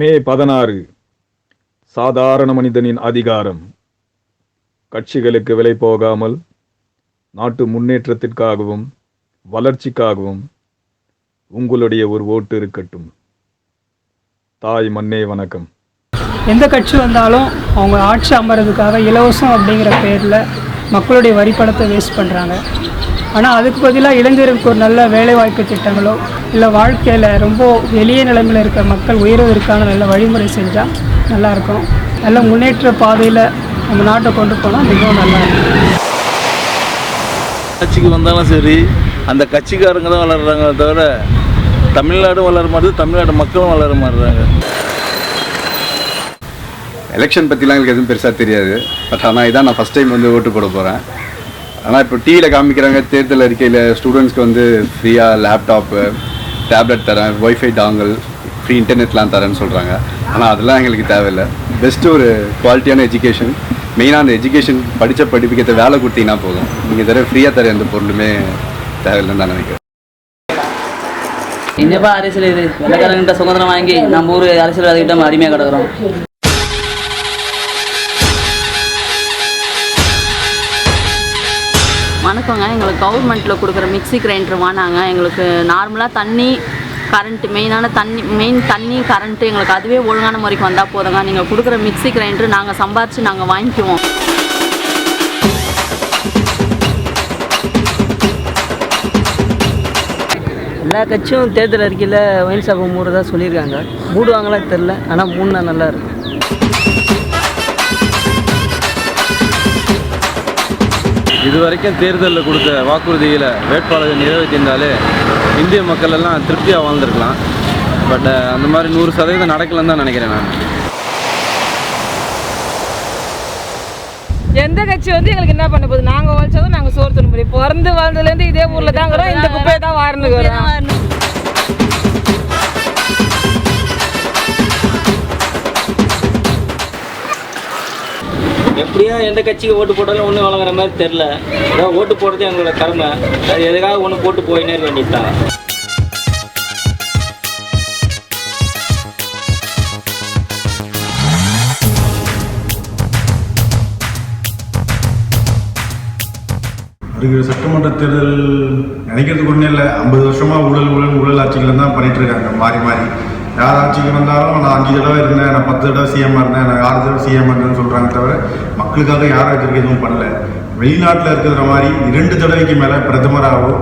மே பதினாறு சாதாரண மனிதனின் அதிகாரம். கட்சிகளுக்கு விலை போகாமல் நாட்டு முன்னேற்றத்திற்காகவும் வளர்ச்சிக்காகவும் உங்களுடைய ஒரு ஓட்டு இருக்கட்டும். தாய் மண்ணே வணக்கம். எந்த கட்சி வந்தாலும் அவங்க ஆட்சி அமர்றதுக்காக இலவசம் அப்படிங்கிற பேரில் மக்களுடைய வரிப்பணத்தை வேஸ்ட் பண்ணுறாங்க ஆனால் அதுக்கு பதிலாக இளைஞருக்கு ஒரு நல்ல வேலைவாய்ப்பு திட்டங்களோ இல்லை வாழ்க்கையில் ரொம்ப எளிய நிலைமையில் இருக்கிற மக்கள் உயர்வதற்கான நல்ல வழிமுறை செஞ்சால் நல்லாயிருக்கும். நல்ல முன்னேற்ற பாதையில் நம்ம நாட்டை கொண்டு போனால் மிகவும் நல்லா இருக்கும் கட்சிக்கு வந்தாலும் சரி அந்த கட்சிக்காரங்க தான் வளர்றாங்களே தவிர தமிழ்நாடும் வளர மாட்டேது தமிழ்நாடு மக்களும் வளர மாட்டுறாங்க. எலெக்ஷன் பற்றிலாம் எனக்கு எதுவும் பெருசாக தெரியாது. பட் ஆனால் இதான் நான் ஃபஸ்ட் டைம் வந்து ஓட்டு போட போகிறேன் ஆனால் இப்போ டிவியில் காமிக்கிறாங்க தேர்தல் அறிக்கையில் ஸ்டூடெண்ட்ஸ்க்கு வந்து ஃப்ரீயாக லேப்டாப்பு டேப்லெட் தரேன் ஒய்ஃபை டாங்கல் ஃப்ரீ இன்டர்நெட்லாம் தரேன்னு சொல்கிறாங்க ஆனால் அதெல்லாம் எங்களுக்கு தேவையில்லை. பெஸ்ட்டு ஒரு குவாலிட்டியான எஜுகேஷன் மெயினாக அந்த எஜுகேஷன் படித்த படிப்புக்கேற்ற வேலை கொடுத்தீங்கன்னா போதும். நீங்கள் தர ஃப்ரீயாக தர எந்த பொருளுமே தேவையில்லைன்னு நான் நினைக்கிறேன். என்னப்பா அரசியல் இது. வெள்ளக்காரங்கிட்ட சுதந்திரம் வாங்கி நம்ம ஊர் அரசியல்வாதிகிட்ட நம்ம அடிமையாக கிடக்குறோம். வணக்கங்க எங்களுக்கு கவர்மெண்ட்டில் கொடுக்குற மிக்ஸி கிரைண்டர் வாங்க எங்களுக்கு நார்மலாக தண்ணி கரண்ட்டு மெயினான தண்ணி மெயின் தண்ணி கரண்ட்டு எங்களுக்கு அதுவே ஒழுங்கான முறைக்கு வந்தால் போதுங்க. நீங்கள் கொடுக்குற மிக்ஸி கிரைண்டர் நாங்கள் சம்பாரித்து நாங்கள் வாங்கிக்குவோம். எல்லா கட்சியும் தேர்தல் அறிக்கையில் ஒயின் ஷாப்பை மூடுறதா சொல்லியிருக்காங்க. மூடுவாங்களா தெரில ஆனால் மூணுனா நல்லா இருக்கும். இது வரைக்கும் தேர்தலில் கொடுத்த வாக்குறுதியில் வேட்பாளர்கள் நிறைவேற்றியிருந்தாலே இந்திய மக்கள் எல்லாம் திருப்தியாக வாழ்ந்துருக்கலாம். பட் அந்த மாதிரி நூறு சதவீதம் நடக்கலன்னு தான் நினைக்கிறேன் நான். எந்த கட்சி வந்து எங்களுக்கு என்ன பண்ண போகுது? நாங்கள் உழைச்சதும் நாங்கள் சோறு துணி முடியும். பிறந்து வாழ்ந்ததுலேருந்து இதே ஊரில் தாங்கிறோம் இந்த குப்பையை தான் வாரணுங்கிறோம் ஏன் எந்த கட்சிக்கு ஓட்டு போட்டாலும் ஒன்றும் வழங்குற மாதிரி தெரில ஏதோ ஓட்டு போடுறது எங்களோட கடமை. அது எதுக்காக ஒன்று போட்டு போயினே இருக்க வேண்டியதுதான். வருகிற சட்டமன்ற தேர்தல் நினைக்கிறதுக்கு ஒன்றும் இல்லை. ஐம்பது வருஷமாக ஊழல் ஊழல் ஊழல் ஆட்சிகள் தான் பண்ணிகிட்ருக்காங்க மாறி மாறி. யார் ஆட்சிக்கு வந்தாலும் நான் அஞ்சு தடவை இருந்தேன் நான் பத்து தடவை சிஎம் இருந்தேன் நான் ஆறு தடவை சிஎம் இருந்தேன்னு சொல்கிறாங்க தவிர மக்களுக்காக யாரும் இதுக்கு எதுவும் பண்ணல. வெளிநாட்டில் இருக்கிற மாதிரி இரண்டு தடவைக்கு மேலே பிரதமராகவோ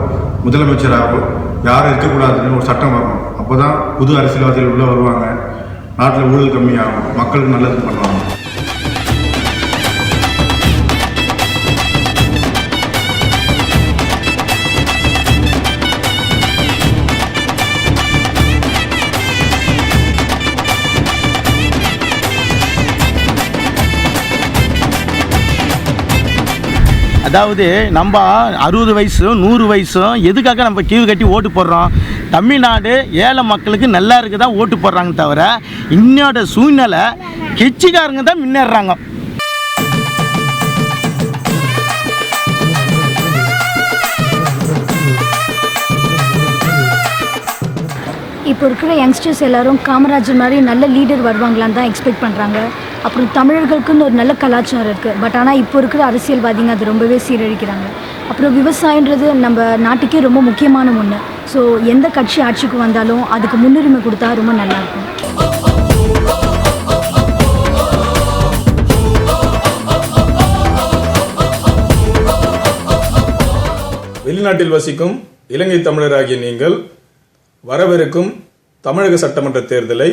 முதலமைச்சராகவோ யாரும் இருக்கக்கூடாதுன்னு ஒரு சட்டம் வரணும். அப்போ தான் புது அரசியல்வாதிகள் உள்ளே வருவாங்க. நாட்டில் ஊழல் கம்மியாகும். மக்களுக்கு நல்லது பண்ணுவாங்க. அதாவது நம்ம அறுபது வயசும் நூறு வயசும் எதுக்காக நம்ம கீவு கட்டி ஓட்டு போடுறோம்? தமிழ்நாடு ஏழை மக்களுக்கு நல்லா இருக்கு தான் ஓட்டு போடுறாங்க தவிர இன்னோட சூழ்நிலை கட்சிக்காரங்க தான் முன்னேறாங்க இப்போ இருக்கிற யங்ஸ்டர்ஸ் எல்லாரும் காமராஜர் மாதிரி நல்ல லீடர் வருவாங்களான்னு தான் எக்ஸ்பெக்ட் பண்ணுறாங்க அப்புறம் தமிழர்களுக்குன்னு ஒரு நல்ல கலாச்சாரம் இருக்குது பட் ஆனால் இப்போ இருக்கிற அரசியல்வாதிங்க அது ரொம்பவே சீரழிக்கிறாங்க. அப்புறம் விவசாயன்றது நம்ம நாட்டுக்கே ரொம்ப முக்கியமான ஒன்று ஸோ எந்த கட்சி ஆட்சிக்கு வந்தாலும் அதுக்கு முன்னுரிமை கொடுத்தா ரொம்ப நல்லாயிருக்கும் வெளிநாட்டில் வசிக்கும் இலங்கை தமிழராகிய நீங்கள் வரவிருக்கும் தமிழக சட்டமன்ற தேர்தலை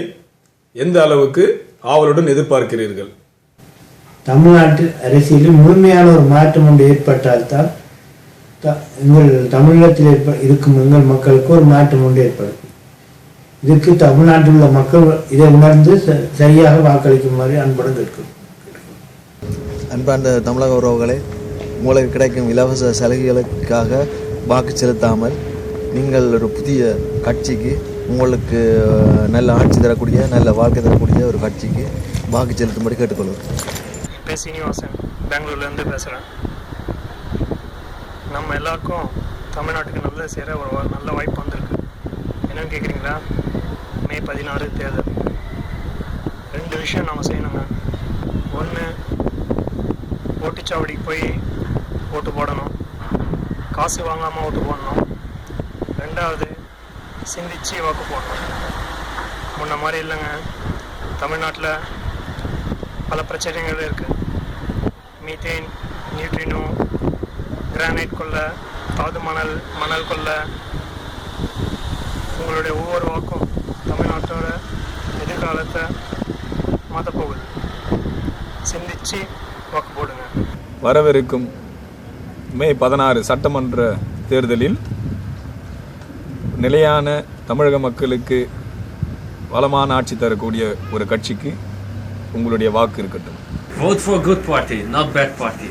எந்த அளவுக்கு ஆவலுடன் எதிர்பார்க்கிறீர்கள்? தமிழ்நாட்டு அரசியலில் முழுமையான ஒரு மாற்றம் ஒன்று ஏற்பட்டால்தான் த- எங்கள் தமிழகத்தில் ஏற்ப இருக்கும் எங்கள் மக்களுக்கு ஒரு மாற்றம் ஒன்று ஏற்படும். இதுக்கு தமிழ்நாட்டில் உள்ள மக்கள் இதை உணர்ந்து ச- சரியாக வாக்களிக்குமாறு அன்புடன் கேட்கும். அன்பார்ந்த தமிழக உறவுகளே உங்களுக்கு கிடைக்கும் இலவச சலுகைகளுக்காக வாக்கு செலுத்தாமல் நீங்கள் ஒரு புதிய கட்சிக்கு உங்களுக்கு நல்ல ஆட்சி தரக்கூடிய நல்ல வாழ்க்கை தரக்கூடிய ஒரு கட்சிக்கு வாக்கு செலுத்தும்படி கேட்டுக்கொள்வோம். பேர் சீனிவாசன் பெங்களூர்லேருந்து பேசுகிறேன் நம்ம எல்லாருக்கும் தமிழ்நாட்டுக்கு நல்ல சேர ஒரு வா- நல்ல வாய்ப்பு வந்திருக்கு. என்னன்னு கேட்குறீங்களா மே பதினாறு தேர்தல். ரெண்டு விஷயம் நம்ம செய்யணுங்க. ஒன்று ஓட்டுச்சாவடிக்கு போய் ஓட்டு போடணும். காசு வாங்காமல் ஓட்டு போடணும். ரெண்டாவது சிந்திச்சு வாக்கு போடணும் முன்ன மாதிரி இல்லைங்க. தமிழ்நாட்டில் பல பிரச்சனைகள் இருக்குது மீத்தேன் நியூட்ரினோ கிரானைட் கொள்ள தாது மணல் மணல் கொள்ள. உங்களுடைய ஒவ்வொரு வாக்கும் தமிழ்நாட்டோட எதிர்காலத்தை மாற்றப்போகுது சிந்திச்சு வாக்கு போடுங்க. வரவிருக்கும் மே பதினாறு சட்டமன்ற தேர்தலில் நிலையான தமிழக மக்களுக்கு வளமான ஆட்சி தரக்கூடிய ஒரு கட்சிக்கு உங்களுடைய வாக்கு இருக்கட்டும் Vote for good party, not bad party.